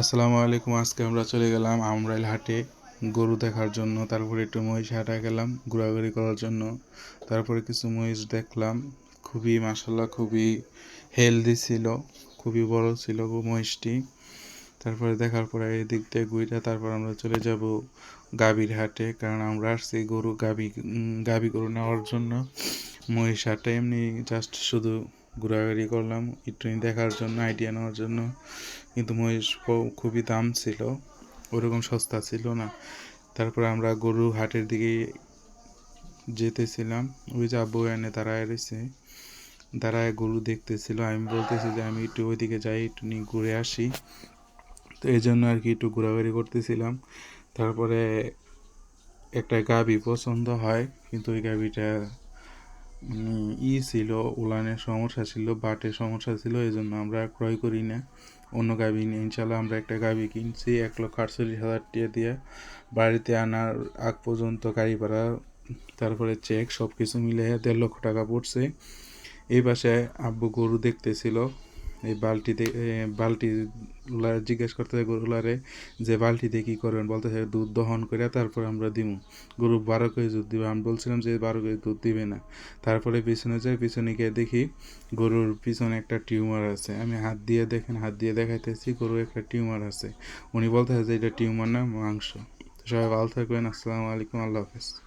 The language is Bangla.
আসসালামু আলাইকুম, আজকে আমরা চলে গেলাম আমরাইল হাটে। গরু দেখার জন্য, তারপরে একটু মহিষ হাটা গেলাম ঘোরাঘুরি করার জন্য। তারপরে কিছু মহিষ দেখলাম, খুবই মাসাল্লাহ খুবই হেলদি ছিল, খুবই বড় ছিল মহিষটি। তারপরে দেখার পরে এই দিক দিয়ে ঘুরে তারপর আমরা চলে যাব গাভীর হাটে, কারণ আমরা আসছি গরু গাভী গাভী গরু নেওয়ার জন্য। মহিষ হাটে এমনি জাস্ট শুধু ঘোরাঘুরি করলাম একটু দেখার জন্য আইডিয়া নেওয়ার জন্য। কিন্তু মহিষ খুবই দাম ছিল ওরকম সস্তা ছিল না। তারপরে আমরা গরু হাটের দিকে যেতেছিলাম ওই যে আব্বু এনে দাঁড়ায় রয়েছে। দাঁড়ায় গরু দেখতেছিল আমি বলতেছি যে আমি একটু ওইদিকে যাই একটু নিয়ে ঘুরে আসি। তো এই জন্য আর কি একটু ঘোরাঘুরি করতেছিলাম। তারপরে একটা গাভি পছন্দ হয় কিন্তু ওই উম, ই ছিল উলানের সমস্যা ছিল বাটের সমস্যা ছিল এই জন্য আমরা ক্রয় করি না। অন্য গাভী নিয়ে ইনশাল্লাহ আমরা একটা গাভী কিনছি, এক লক্ষ আটচল্লিশ হাজার টাকা দিয়ে। বাড়িতে আনার আগ পর্যন্ত গাড়ি ভাড়া, তারপরে চেক সব কিছু মিলে দেড় লক্ষ টাকা পড়ছে। এই পাশে আব্বু গরু দেখতেছিল। এই বালতি গুলা জিজ্ঞেস করতে গরুলারে যে বালতিতে কী করবেন? বলতেছে, দুধ দহন করে তারপর আমরা দিমু। গরু, বারো কেজি দুধ দিবে। আমি বলছিলাম যে, বারো কেজি দুধ দিবে না। তারপরে পিছনে যাই, পিছনে গিয়ে দেখি গরুর পিছনে একটা টিউমার আছে। আমি হাত দিয়ে দেখেন, হাত দিয়ে দেখাইতেছি, গরুর একটা টিউমার আছে। উনি বলতেছে যে, এটা টিউমার না, মাংস। সবাই ভালো থাকবেন, আসসালামু আলাইকুম, আল্লাহ হাফেজ।